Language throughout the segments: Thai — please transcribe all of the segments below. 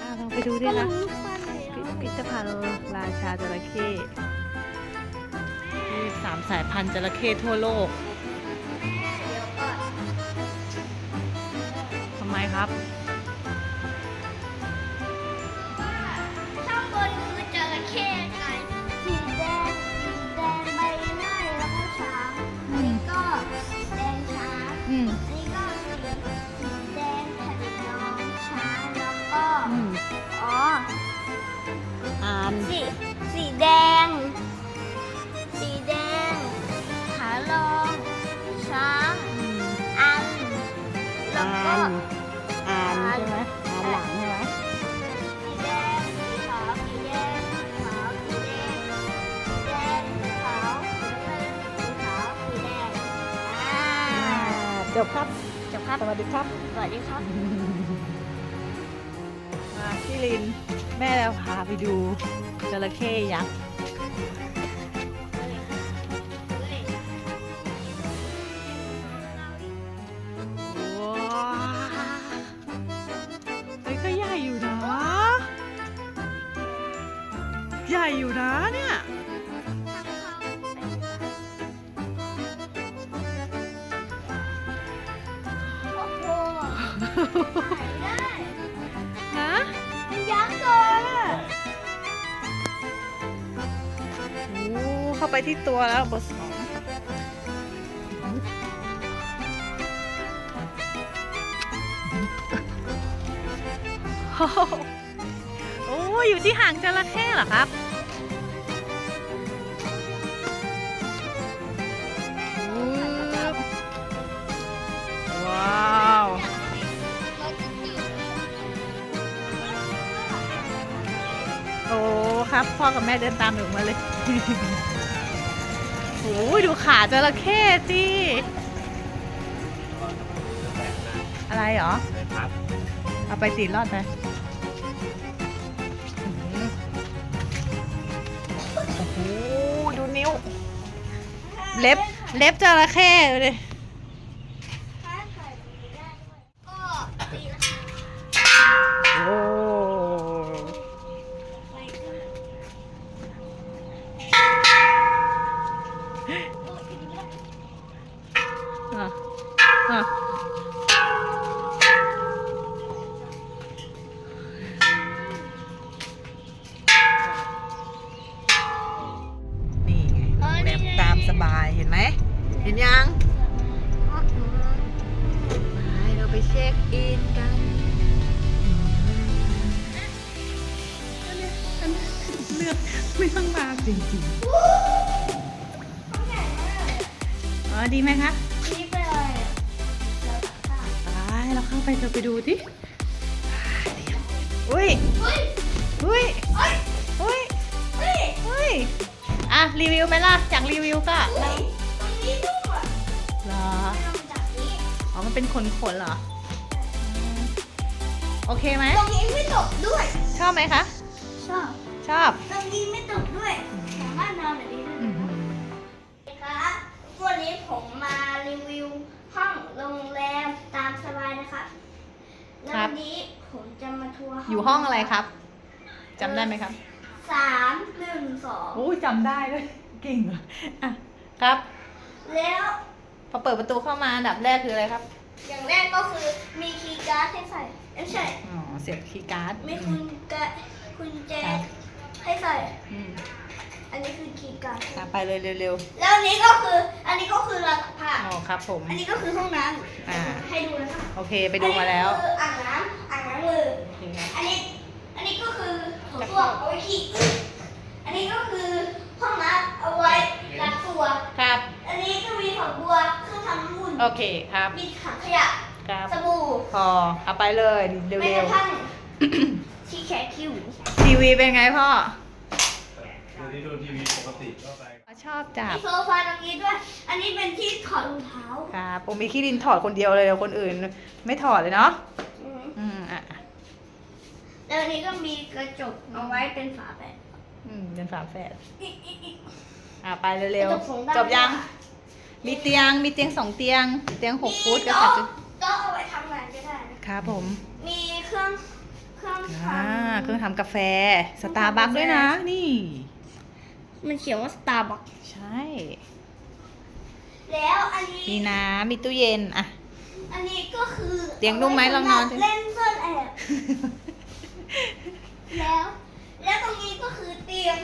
อะลองไปดูดิคะพิพิธภัณฑ์ราชาจระเข้ที่สามสายพันธุ์จระเข้ทั่วโลกเดี๋ยวก่อนทำไมครับ สีสีแดง สีแดง ขาลองช้างอืมอัน แล้วอ่าก็นอ่านใช่ไหมอ่านหลังใช่ไหมสีแดง สีขาว สีแดง สีขาว สีแดง สีแดง สีขาว สีน้ำเงินสีขาว สีแดงอ่าจบครับ จบครับ สวัสดีครับ สวัสดีครับ มาพี่ลิน แม่แล้วพาไปดู จระเข้ยักษ์ว้าไอ้ก็ใหญ่อยู่นะใหญ่อยู่นะเนี่ย ที่ตัวแล้วเบอร์สองโอ้โหโอ้อยู่ที่หางจระเข้เหรอครับว้าวโอ้ครับ พ่อกับแม่เดินตามหนูมาเลยโอ้ย ดูขาจระเข้จีอะไรเหรอ เอาไปตีรอดไหมโอ้โหดูนิ้ว เล็บ เล็บจระเข้เลย ถ้าถ่ายดีได้ด้วยก็ตีละ โอ้ ไปขึ้น อะอะนี่ไงโรงแรมตาม สบายเห็นไหม เห็นยังไปเราไปเช็คอินกันเลือกไม่ต้องมาจริงๆอ๋อดีไหมครับนี่ไปเลยแล้วค่ะไปเราเข้าไปเราไปดูที่อุ้ยเฮ้ยอุ้ยเฮ้ยอุ้ยเฮ้ยอุ้ย อะรีวิวไหมล่ะจากรีวิวก็เฮ้ยตรงนี้นุ่มอะเหรออ๋อมันเป็นขนขนๆเหรอโอเคไหมตรงนี้ไม่ตกด้วย ชอบไหมคะ ชอบ ชอบ ตรงนี้ไม่ตกด้วย สามารถนอนแบบนี้ได้อือหือครับวันนี้ผมมารีวิวห้องโรงแรมตามสบายนะครับแล้ววันนี้ผมจะมาทัวร์ อยู่ห้องอะไรครับจำได้ไหมครับ สามหนึ่งสองโอ้ยจำได้ด้วยเก่งเหรออะครับ แล้วพอเปิดประตูเข้ามาอันดับแรกคืออะไรครับอย่างแรกก็คือมีคีย์การ์ดให้ใส่ไม่ใช่ อ๋อเสียบคีย์การ์ดมีคุณแกะคุณแจครับให้ใส่ อืมอันนี้คือคีย์การ์ดตามไปเลยเร็วแล้วอันนี้ก็คือ อันนี้ก็คือเราตักผ้าๆอ๋อครับ ผม อันนี้ก็คือห้องน้อ่าำให้ดูนะคะโอเคไปดูมาแล้ว อันนี้คืออ่างน้ำอ่างล้างมือโอเคครับ อันนี้ อันนี้ก็คือโถส้วมเอาไว้ขี้ อันนี้ก็คือห้องน้ำเอาไว้ล้างตัว ครับ อันนี้ก็มีฝักบัวเครื่องทำน้ำอุ่น โอเคครับ มีถังขยะ ครับ สบู่พอ เอาไปเลยเแม้ร็กวระทั่งที่แขนคิ้วๆทีวีเป็นไงพ่อ ดูที่ดูทีวีปกติก็ไป ชอบจับ มีโซฟาตรงนี้ด้วย อันนี้เป็นที่ถอดรองเท้า ครับผมมีขี้ดินถอดคนเดียวเลยคนอื่น ไม่ถอดเลยเนาะ อืมอืมอะ แล้วอันนี้ก็มีกระจกเอาไว้เป็นฝาแปะ อืมเป็นฝาแฝดอิ๊ะอิ๊ะอิ๊ะอะไปเร็วกระจกสองด้าน ๆจบยัง มีเตียงมีเตียงสองเตียงเตียงหกฟุตกับโต๊ะสามจุดโต๊ะเอาไว้ทำงานก็ได้นะ ครับผม มีเครื่องเคเครื่องทอ่าเครื่องทำกาแฟสตาร์บัคด้วยนะ นี่ำมันเขียนว่าสตาร์บัคใช่ แล้วอันนี้ มีน้ำมีตู้เย็นอะ อันนี้ก็คือเตียงนุ่มไหมลองนอนสิ เล่นซ่อนแอบ แล้ว แล้วตรงนี้ก็คือเตียง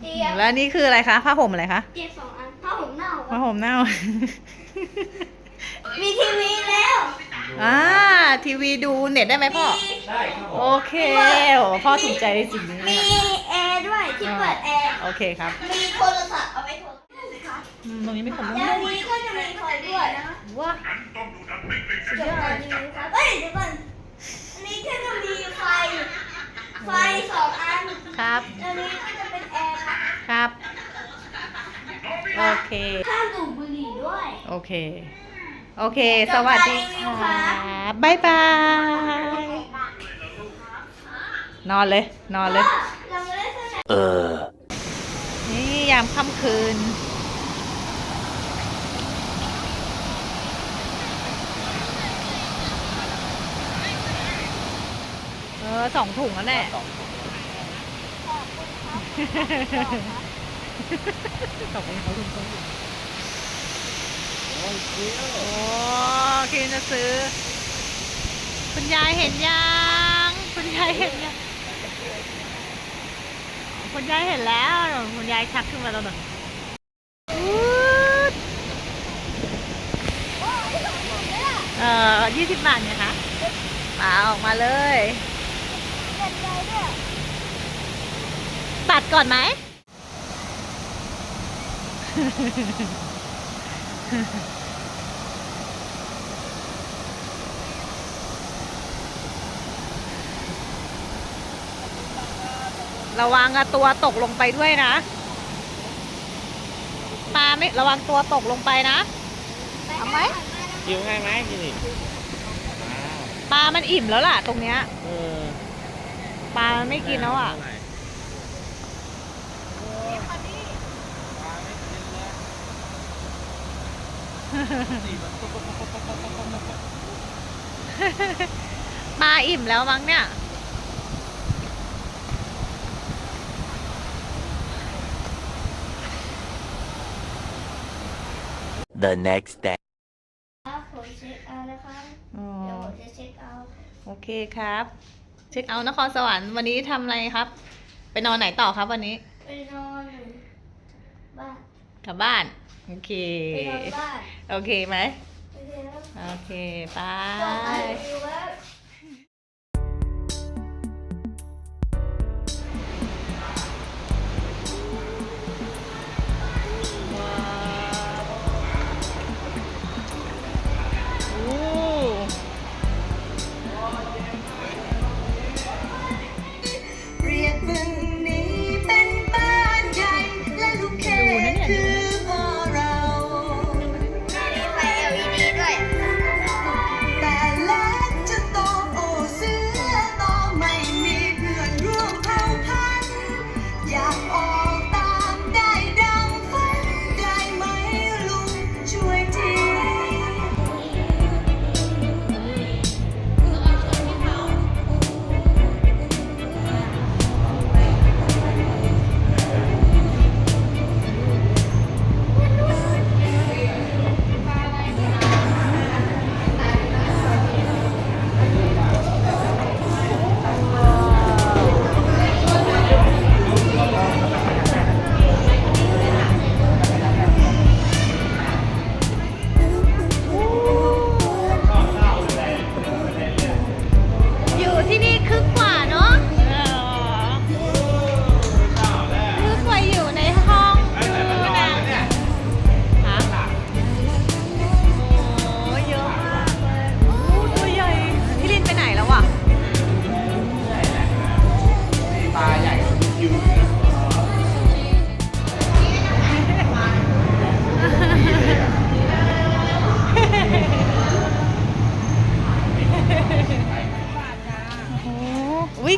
เตียง แล้วนี่คืออะไรคะผ้าห่มอะไรคะเตียงสองอันผ้าห่มเน่าผ้าห่มเน่า มีทีวีแล้วอ่าทีวีดูเน็ตได้ไหมพ่อ มีได้ครับผโอมเคโอ้พ่อถูกใจในสิ่งนี้มีแอร์ด้วยที่เปิดแอร์ โอเคครับมีโทรศัพท์เอาไว้โทรศัพท์อืมตรงนี้ไม่ขมแล้วอันนี้ก็จะมีไฟด้วยนะว้าสุดยอดเอ้ยเดี๋ยวก่อนอันนี้ก็จะมีไฟ ไฟสองอันครับ อันนี้ก็จะเป็นแอร์ค่ะครับ โอเค ข้ามดูดบุหรี่ด้วย โอเค โอเค สวัสดีค่ะบ๊ายบาย นอนเลย นอนเลยเราไม่ได้เสนอนี่ยามค่ำคืน ออสองถุงแล้วแหละขอบคุณเขาคุณเขาโอ้คินจะซื้อ คุณยายเห็นยังคุณยายเห็นยังคุณยายเห็นแล้วคุณยายชักขึ้นมาแล้วหนึ่งเอ่อยี่สิบบาทเนี่ยคะมาออกมาเลยเด็ด ใจด้วยตัดก่อนไหม ระวังอะตัวตกลงไปด้วยนะปลาไม่ระวังตัวตกลงไปนะเอาไหมกินง่ายไหมกินอีกปลามันอิ่มแล้วล่ะตรงเนี้ย เออ ปลามันไม่กินแล้วอะ ปลาอิ่มแล้วมั้งเนี่ย The next day. ผมเช็คเอาท์นะคะอ๋อเดี๋ยวผมจะเช็คเอาท์ โอเคครับ เช็คเอาท์นครสวรรค์วันนี้ทำอะไรครับ ไปนอนไหนต่อครับวันนี้ ไปนอนบ้านกลับบ้าน โอเค ไปนอนบ้านโอเคไหมไปเรียนแล้วโอเค ไป ต่อไปดูว่า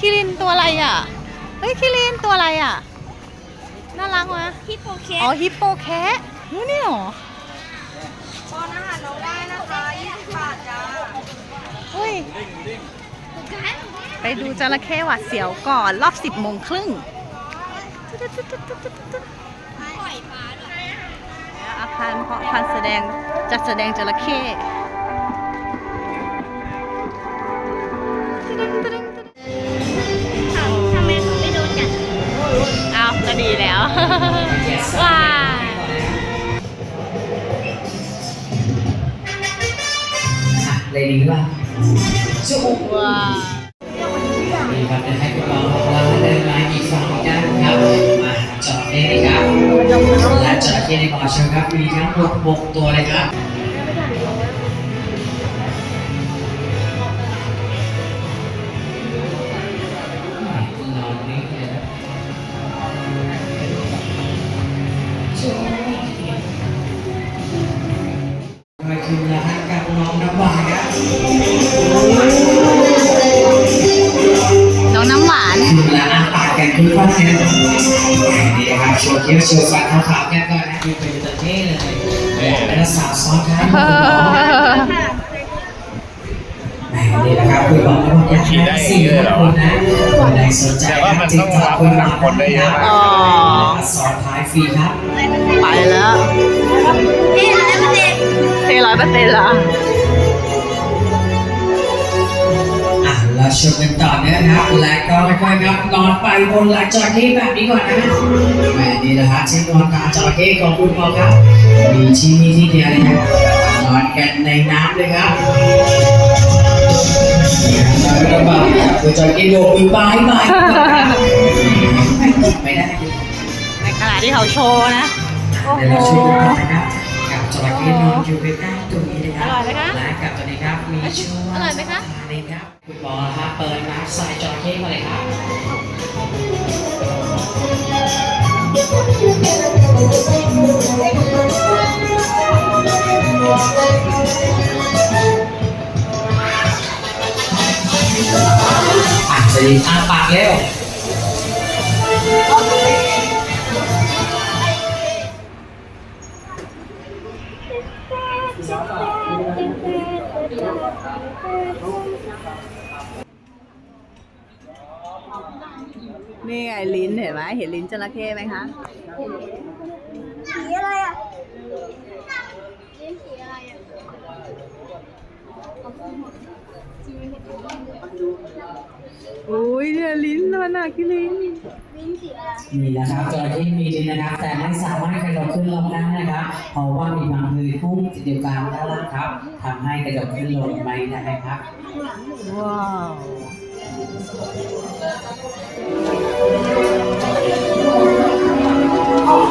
คิรินตัวอะไรอะ เฮ้ยคิรินตัวอะไรอะ น่ารักวะฮิปโปเคอ๋อฮิปโปแคะนู่นนี่หรอป้อนอาหารน้องได้นะคะ20บาทจ้าเฮ้ยกันไปดูจระเข้หวาดเสียวก่อนรอบ10โมงครึ่งแล้วอาคารเพาะพันธุ์แสดงจัดแสดงจระเข้ วว้าเลยดีว่าจุ๊บว้านี่ครับให้คุณหมอของเราเดินมาอีกฝั่งหนึ่งนะครับมาจอดได้เลยครับและจอดที่ในบ่อเชิญครับมีทั้งหมด6ตัวเลยครับ คือเป็นตะเท่เลยแล้วสาวซ้อนท้ายคุณหมอนี่นะครับคุณหมอบอกอยากได้สี่คนนะคนใดสนใจครับติดต่อคุณหมอนะครับอ๋อซ้อนท้ายฟรีครับ ไปแล้วเทร้อยเปอร์เซ็นต์เทร้อยเปอร์เซ็นต์เหรอ ชมกันต่อนะครับและก็ค่อยๆครับนอนไปบนหลังจระเข้แบบนี้ก่อนนะแหมนี่นะฮะที่นอนตาจระเข้ของคุณหมอครับ มีที่นี่ที่เดียวเลยครับนอนกันในน้ำเลยครับแล้วก็แบบคือจระเข้โดดอยู่บายบายไม่ได้ในขณะที่เขาโชว์นะ โอ้โห เราช่วยกันต่อนะครับกับจระเข้นอนอยู่ใกล้ๆตรงนี้นะครับอร่อยไหมคะและกับตัวนี้ครับ มีชื่อว่าอร่อยไหมคะนี่ครับ คุณหมอครับ เปิดน้ำใส่จระเข้มาเลยครับอะจะดีอ้าปากเร็ว นี่ไงลิ้นเห็นไหมเห็นลิ้นจระเข้ไหมคะสีอะไรอะลิ้นสีอะไรอะอุ้ยเนี่ยลิ้นมันน่ะคิลิ้นลิ้นสีอะไรนี่นะครับจระเข้มีลิ้นนะครับ แต่ไม่สามารถกระโดดขึ้นลงได้นะครับ เพราะว่ามีบางมือพุ่งติดอยู่กลางด้านล่างครับทำให้กระโดดขึ้นลงไม่ได้ครับ ว้าว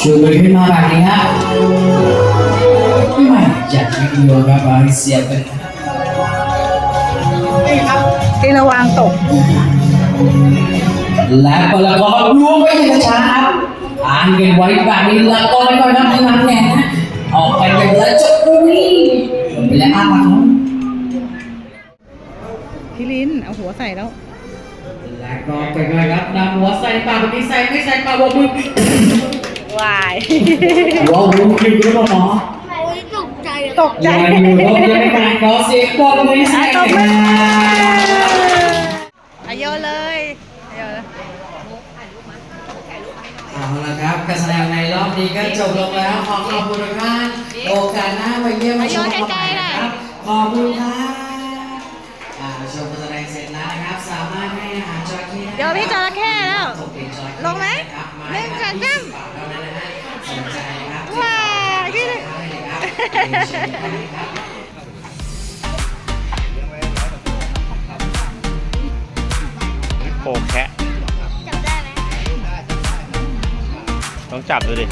ชูมือขึ้นมาแบบนี้ครับไม่อยากให้โยนครับเสียบไปที่ระวังตก และปละกรรวมไปอย่างช้าครับอ่านกันไว้แบบนี้ละกรก็นับนับแน่นะออกไปเป็นละจุดนี้ไปแล้วอาปากครับคิลิ้นเอาหัวใส่แล้วและก็ไปเลยครับนำหัวใส่ปากแบบนี้ใส่ไม่ใส่ปากว่ามือ วายว้าวรู้คิวรู้ป่ะหมอโอ้ยตกใจอะตกใจอย่าอยู่รบยังไม่การขอเสียงปรบมือให้ตบกัมืนอนะอายุเลยอายุเลยเอาละครับการแสดงในรอบนี้ก็จบลงแล้ว ขอขอบคุณทุกท่านโอกาสหน้ามาเยี่ยมมาชมกันใหม่นะครับขอบคุณครับอ่าชมการแสดงเสร็จแล้วนะครับ สามารถให้อาหารจระเข้ได้เดี๋ยวพี่จระเข้แล้วตกเป็นจระเข้ลงไหมนะครับหนึ่งสองสามบาทเท่านั้นนะฮะสนใจครับ ว้าวคิดได้เลยครับเรียนเชิญได้คแคะจับได้ไหมต้องจับดูดิ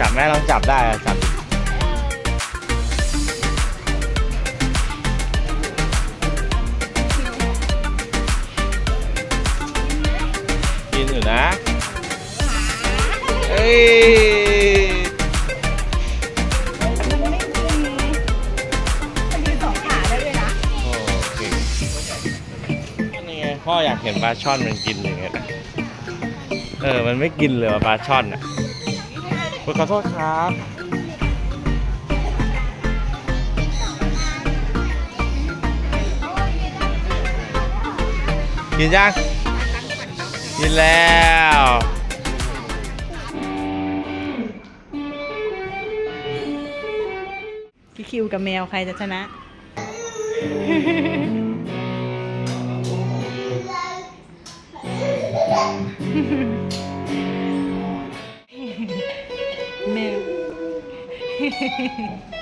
จับแม่ลองจับได้จับกิ พ่ออยากเห็นปลาช่อนมันกินอย่างเงี้ยเออ มันไม่กินเลยปลาช่อนอะขอโทษครับกินยังกินแล้วพี่คิวกับแมวใครจะชนะ แ